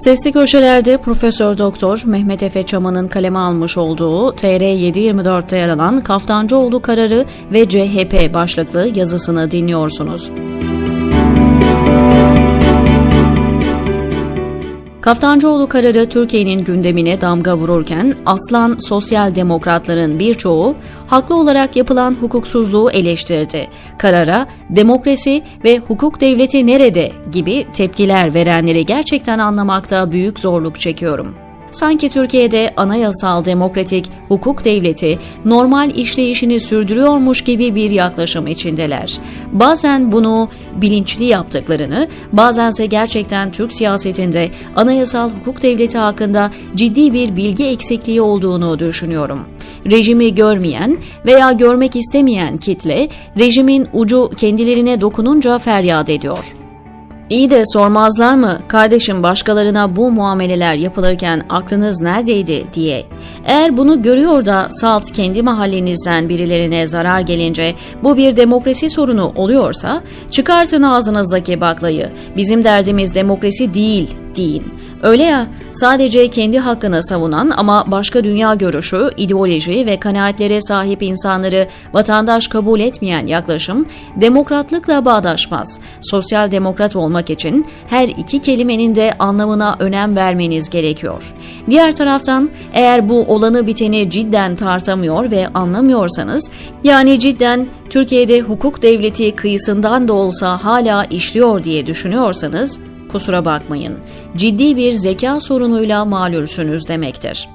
Sesli köşelerde Profesör Doktor Mehmet Efe Çaman'ın kaleme almış olduğu TR 724'te yer alan Kaftancıoğlu kararı ve CHP başlıklı yazısını dinliyorsunuz. Kaftancıoğlu kararı Türkiye'nin gündemine damga vururken aslan sosyal demokratların birçoğu haklı olarak yapılan hukuksuzluğu eleştirdi. Karara demokrasi ve hukuk devleti nerede gibi tepkiler verenleri gerçekten anlamakta büyük zorluk çekiyorum. Sanki Türkiye'de anayasal demokratik hukuk devleti normal işleyişini sürdürüyormuş gibi bir yaklaşım içindeler. Bazen bunu bilinçli yaptıklarını, bazense gerçekten Türk siyasetinde anayasal hukuk devleti hakkında ciddi bir bilgi eksikliği olduğunu düşünüyorum. Rejimi görmeyen veya görmek istemeyen kitle, rejimin ucu kendilerine dokununca feryat ediyor. İyi de sormazlar mı kardeşim başkalarına bu muameleler yapılırken aklınız neredeydi diye. Eğer bunu görüyor da salt kendi mahallenizden birilerine zarar gelince bu bir demokrasi sorunu oluyorsa çıkartın ağzınızdaki baklayı. Bizim derdimiz demokrasi değil deyin. Öyle ya sadece kendi hakkını savunan ama başka dünya görüşü, ideoloji ve kanaatlere sahip insanları vatandaş kabul etmeyen yaklaşım demokratlıkla bağdaşmaz. Sosyal demokrat olmak için her iki kelimenin de anlamına önem vermeniz gerekiyor. Diğer taraftan eğer bu olanı biteni cidden tartamıyor ve anlamıyorsanız yani cidden Türkiye'de hukuk devleti kıyısından da olsa hala işliyor diye düşünüyorsanız kusura bakmayın. Ciddi bir zeka sorunuyla malulsünüz demektir.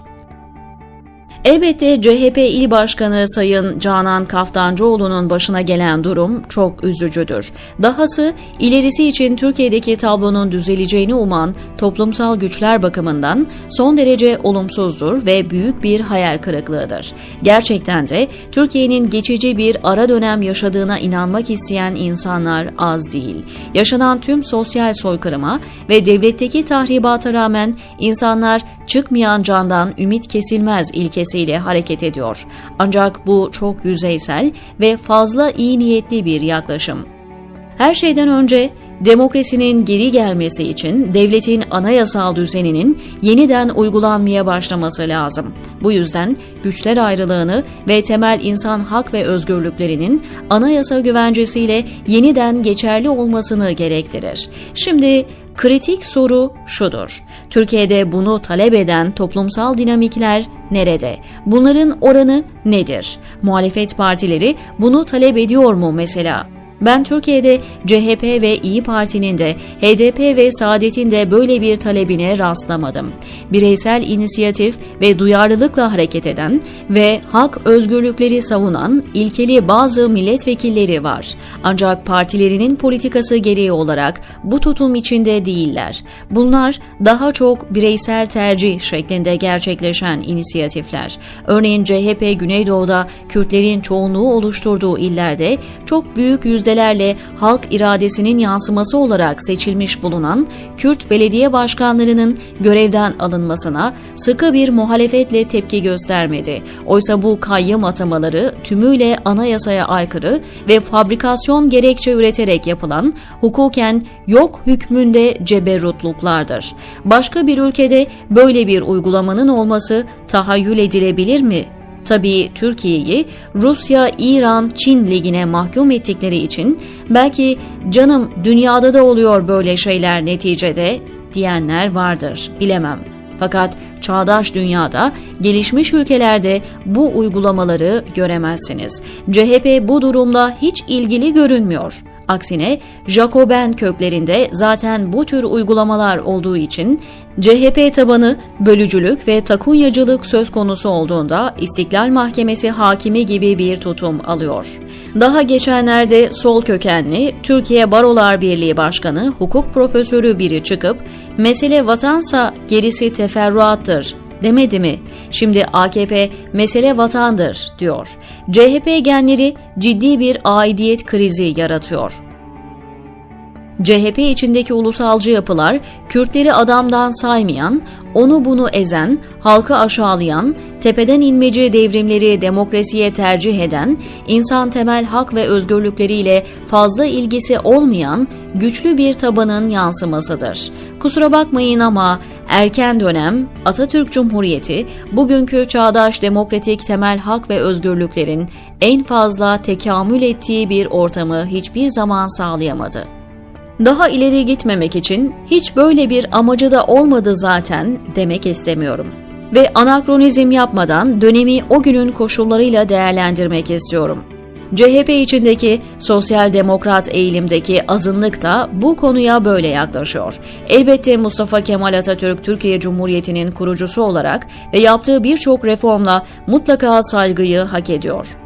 Elbette CHP İl Başkanı Sayın Canan Kaftancıoğlu'nun başına gelen durum çok üzücüdür. Dahası ilerisi için Türkiye'deki tablonun düzeleceğini uman toplumsal güçler bakımından son derece olumsuzdur ve büyük bir hayal kırıklığıdır. Gerçekten de Türkiye'nin geçici bir ara dönem yaşadığına inanmak isteyen insanlar az değil. Yaşanan tüm sosyal soykırıma ve devletteki tahribata rağmen insanlar çıkmayan candan ümit kesilmez ilkesiyle hareket ediyor. Ancak bu çok yüzeysel ve fazla iyi niyetli bir yaklaşım. Her şeyden önce demokrasinin geri gelmesi için devletin anayasal düzeninin yeniden uygulanmaya başlaması lazım. Bu yüzden güçler ayrılığını ve temel insan hak ve özgürlüklerinin anayasa güvencesiyle yeniden geçerli olmasını gerektirir. Şimdi Kritik soru şudur. Türkiye'de bunu talep eden toplumsal dinamikler nerede? Bunların oranı nedir? Muhalefet partileri bunu talep ediyor mu mesela? Ben Türkiye'de CHP ve İyi Parti'nin de HDP ve Saadet'in de böyle bir talebine rastlamadım. Bireysel inisiyatif ve duyarlılıkla hareket eden ve hak özgürlükleri savunan ilkeli bazı milletvekilleri var. Ancak partilerinin politikası gereği olarak bu tutum içinde değiller. Bunlar daha çok bireysel tercih şeklinde gerçekleşen inisiyatifler. Örneğin CHP Güneydoğu'da Kürtlerin çoğunluğu oluşturduğu illerde çok büyük yüzde yüzdelerle halk iradesinin yansıması olarak seçilmiş bulunan Kürt belediye başkanlarının görevden alınmasına sıkı bir muhalefetle tepki göstermedi. Oysa bu kayyım atamaları tümüyle anayasaya aykırı ve fabrikasyon gerekçe üreterek yapılan hukuken yok hükmünde ceberrutluklardır. Başka bir ülkede böyle bir uygulamanın olması tahayyül edilebilir mi? Tabii Türkiye'yi Rusya, İran, Çin ligine mahkum ettikleri için belki canım dünyada da oluyor böyle şeyler neticede diyenler vardır bilemem. Fakat çağdaş dünyada, gelişmiş ülkelerde bu uygulamaları göremezsiniz. CHP bu durumla hiç ilgili görünmüyor. Aksine Jacoben köklerinde zaten bu tür uygulamalar olduğu için CHP tabanı bölücülük ve takunyacılık söz konusu olduğunda İstiklal Mahkemesi hakimi gibi bir tutum alıyor. Daha geçenlerde sol kökenli Türkiye Barolar Birliği Başkanı, hukuk profesörü biri çıkıp mesele vatansa gerisi teferruattır demedi mi? Şimdi AKP mesele vatandır diyor. CHP genleri ciddi bir aidiyet krizi yaratıyor. CHP içindeki ulusalcı yapılar Kürtleri adamdan saymayan, onu bunu ezen, halkı aşağılayan, tepeden inmeci devrimleri demokrasiye tercih eden, insan temel hak ve özgürlükleriyle fazla ilgisi olmayan güçlü bir tabanın yansımasıdır. Kusura bakmayın ama erken dönem, Atatürk Cumhuriyeti, bugünkü çağdaş demokratik temel hak ve özgürlüklerin en fazla tekamül ettiği bir ortamı hiçbir zaman sağlayamadı. Daha ileri gitmemek için hiç böyle bir amacı da olmadı zaten demek istemiyorum. Ve anakronizm yapmadan dönemi o günün koşullarıyla değerlendirmek istiyorum. CHP içindeki sosyal demokrat eğilimdeki azınlık da bu konuya böyle yaklaşıyor. Elbette Mustafa Kemal Atatürk Türkiye Cumhuriyeti'nin kurucusu olarak ve yaptığı birçok reformla mutlaka saygıyı hak ediyor.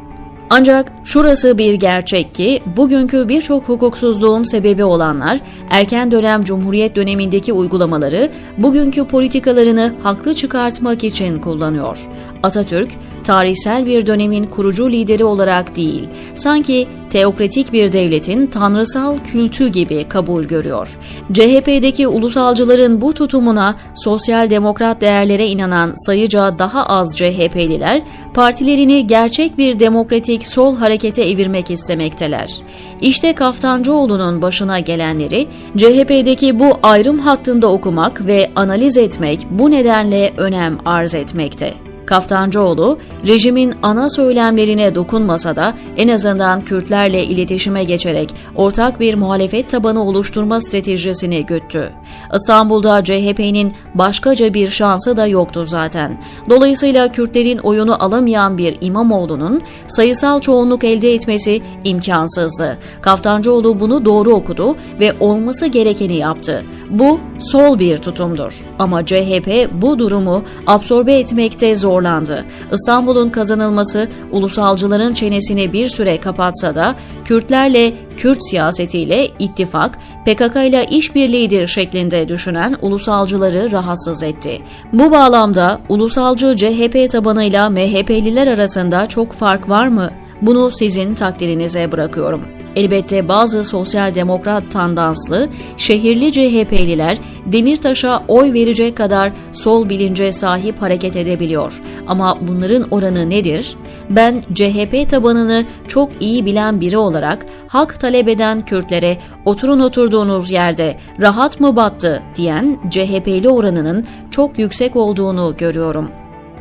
Ancak şurası bir gerçek ki bugünkü birçok hukuksuzluğun sebebi olanlar erken dönem Cumhuriyet dönemindeki uygulamaları bugünkü politikalarını haklı çıkartmak için kullanıyor. Atatürk tarihsel bir dönemin kurucu lideri olarak değil, sanki teokratik bir devletin tanrısal kültü gibi kabul görüyor. CHP'deki ulusalcıların bu tutumuna sosyal demokrat değerlere inanan sayıca daha az CHP'liler partilerini gerçek bir demokratik sol harekete evirmek istemekteler. İşte Kaftancıoğlu'nun başına gelenleri CHP'deki bu ayrım hattında okumak ve analiz etmek bu nedenle önem arz etmekte. Kaftancıoğlu, rejimin ana söylemlerine dokunmasa da en azından Kürtlerle iletişime geçerek ortak bir muhalefet tabanı oluşturma stratejisini güttü. İstanbul'da CHP'nin başkaca bir şansı da yoktu zaten. Dolayısıyla Kürtlerin oyunu alamayan bir İmamoğlu'nun sayısal çoğunluk elde etmesi imkansızdı. Kaftancıoğlu bunu doğru okudu ve olması gerekeni yaptı. Bu sol bir tutumdur. Ama CHP bu durumu absorbe etmekte zorlandı. İstanbul'un kazanılması ulusalcıların çenesini bir süre kapatsa da Kürtlerle Kürt siyasetiyle ittifak, PKK ile işbirliğidir şeklinde düşünen ulusalcıları rahatsız etti. Bu bağlamda ulusalcı CHP tabanıyla MHP'liler arasında çok fark var mı? Bunu sizin takdirinize bırakıyorum. Elbette bazı sosyal demokrat tandanslı, şehirli CHP'liler Demirtaş'a oy verecek kadar sol bilince sahip hareket edebiliyor. Ama bunların oranı nedir? Ben CHP tabanını çok iyi bilen biri olarak hak talep eden Kürtlere oturun oturduğunuz yerde rahat mı battı diyen CHP'li oranının çok yüksek olduğunu görüyorum.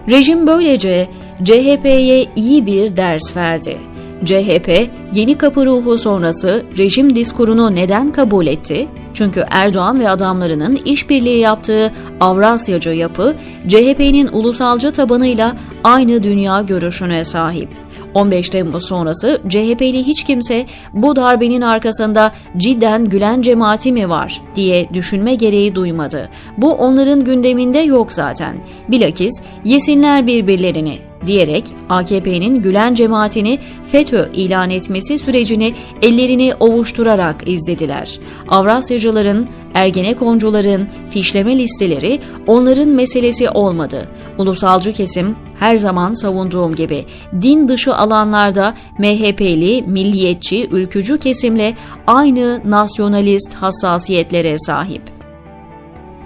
Rejim böylece CHP'ye iyi bir ders verdi. CHP, yeni kapı ruhu sonrası rejim diskurunu neden kabul etti? Çünkü Erdoğan ve adamlarının işbirliği yaptığı Avrasyacı yapı, CHP'nin ulusalcı tabanıyla aynı dünya görüşüne sahip. 15 Temmuz sonrası CHP'li hiç kimse bu darbenin arkasında cidden Gülen cemaati mi var diye düşünme gereği duymadı. Bu onların gündeminde yok zaten. Bilakis yesinler birbirlerini diyerek AKP'nin Gülen cemaatini FETÖ ilan etmesi sürecini ellerini ovuşturarak izlediler. Avrasyacıların, Ergenekoncuların fişleme listeleri onların meselesi olmadı. Ulusalcı kesim her zaman savunduğum gibi din dışı alanlarda MHP'li, milliyetçi, ülkücü kesimle aynı nasyonalist hassasiyetlere sahip.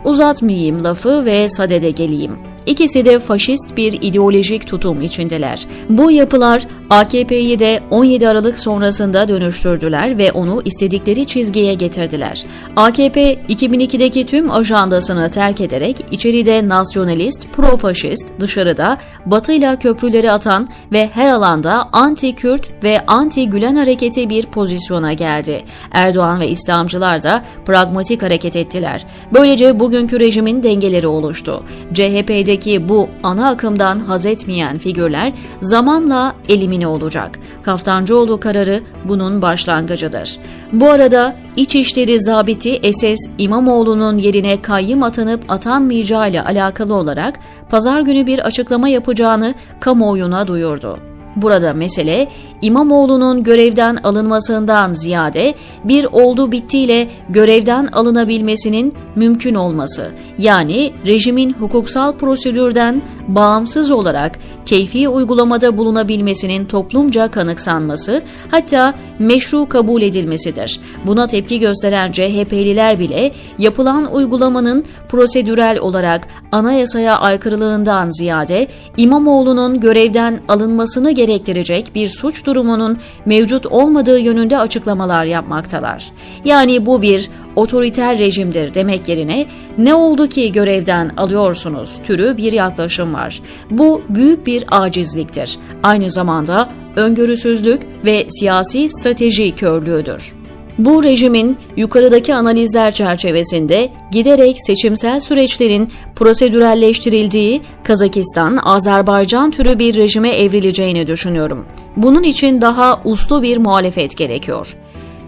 Uzatmayayım lafı ve sadede geleyim. İkisi de faşist bir ideolojik tutum içindeler. Bu yapılar AKP'yi de 17 Aralık sonrasında dönüştürdüler ve onu istedikleri çizgiye getirdiler. AKP 2002'deki tüm ajandasını terk ederek içeride nasyonalist, pro-faşist, dışarıda batıyla köprüleri atan ve her alanda anti-Kürt ve anti-Gülen hareketi bir pozisyona geldi. Erdoğan ve İslamcılar da pragmatik hareket ettiler. Böylece bugünkü rejimin dengeleri oluştu. CHP'de ülkedeki bu ana akımdan haz etmeyen figürler zamanla elimine olacak. Kaftancıoğlu kararı bunun başlangıcıdır. Bu arada İçişleri Zabiti SS İmamoğlu'nun yerine kayyım atanıp atanmayacağı ile alakalı olarak pazar günü bir açıklama yapacağını kamuoyuna duyurdu. Burada mesele İmamoğlu'nun görevden alınmasından ziyade bir oldu bittiyle görevden alınabilmesinin mümkün olması. Yani rejimin hukuksal prosedürden bağımsız olarak keyfi uygulamada bulunabilmesinin toplumca kanıksanması hatta meşru kabul edilmesidir. Buna tepki gösteren CHP'liler bile yapılan uygulamanın prosedürel olarak anayasaya aykırılığından ziyade İmamoğlu'nun görevden alınmasını gerektirecek bir suç durumunun mevcut olmadığı yönünde açıklamalar yapmaktalar. Yani bu bir otoriter rejimdir demek yerine ne oldu ki görevden alıyorsunuz türü bir yaklaşım var. Bu büyük bir acizliktir. Aynı zamanda öngörüsüzlük ve siyasi strateji körlüğüdür. Bu rejimin yukarıdaki analizler çerçevesinde giderek seçimsel süreçlerin prosedürelleştirildiği Kazakistan, Azerbaycan türü bir rejime evrileceğini düşünüyorum. Bunun için daha uslu bir muhalefet gerekiyor.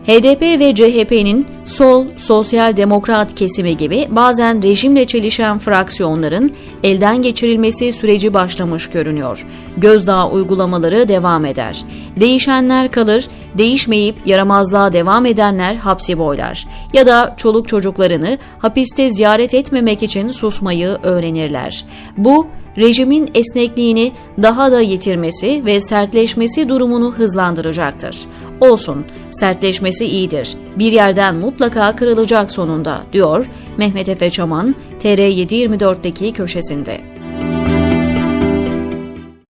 HDP ve CHP'nin sol, sosyal demokrat kesimi gibi bazen rejimle çelişen fraksiyonların elden geçirilmesi süreci başlamış görünüyor. Gözdağı uygulamaları devam eder. Değişenler kalır, değişmeyip yaramazlığa devam edenler hapsi boylar. Ya da çoluk çocuklarını hapiste ziyaret etmemek için susmayı öğrenirler. Bu, rejimin esnekliğini daha da yitirmesi ve sertleşmesi durumunu hızlandıracaktır. Olsun, sertleşmesi iyidir. Bir yerden mutlaka kırılacak sonunda, diyor Mehmet Efe Çaman, TR724'deki köşesinde.